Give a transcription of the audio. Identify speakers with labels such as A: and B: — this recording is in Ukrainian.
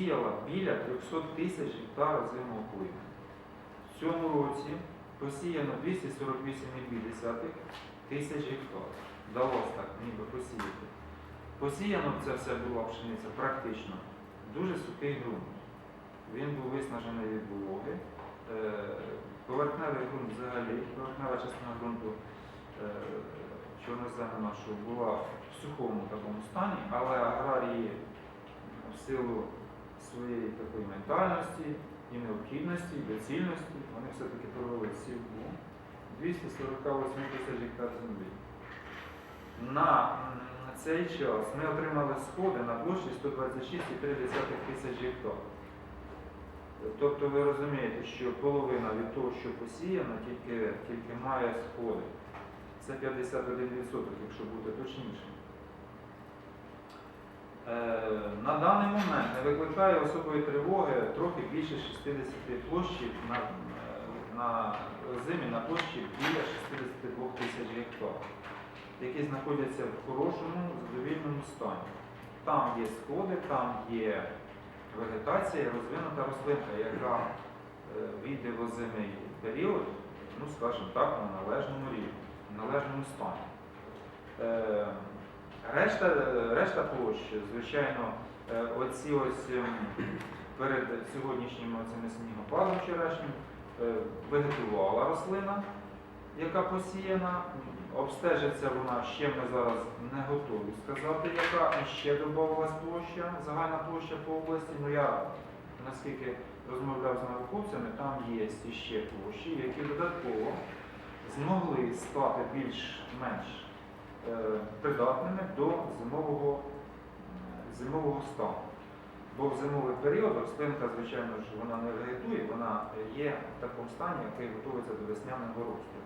A: посіяла біля 300 тисяч гектар озимого плину. В цьому році посіяно 248,2 тисяч гектар. Вдалося так ніби посіяти. Посіяно це все була пшениця практично дуже сухий ґрунт. Він був виснажений від вологи. Е, Поверхневий ґрунт взагалі, поверхнева частина ґрунту е, чорноземна, що була в сухому такому стані, але аграрії в силу своєї такої ментальності і необхідності, і доцільності, вони все-таки провели сівбу 248 тисяч гектар землі. На цей час ми отримали сходи на площі 126,3 тисяч гектар. Тобто ви розумієте, що половина від того, що посіяно, тільки, тільки має сходи. Це 51%, якщо бути точнішим. Е, на даний момент не викликає особої тривоги трохи більше 60 площів на, е, на зимі на площі біля 62 тисяч гектар, які знаходяться в хорошому задовільному стані. Там є сходи, там є вегетація, розвинута рослинка, яка е, війде в озимий період, ну скажімо так, на належному рівні, належному стані. Решта, решта площі, звичайно, е, оці ось ем, перед сьогоднішнім цим снігопадом вчорашнім е, вегетувала рослина, яка посіяна. Обстежиться вона ще ми зараз не готові сказати, яка ще додавалась площа, загальна площа по області. Ну я наскільки розмовляв з науковцями, там є ще площі, які додатково змогли стати більш-менш придатними до зимового, е, зимового стану. Бо в зимовий період рослинка, звичайно ж, вона не вегетує, вона є в такому стані, який готується до весняного росту.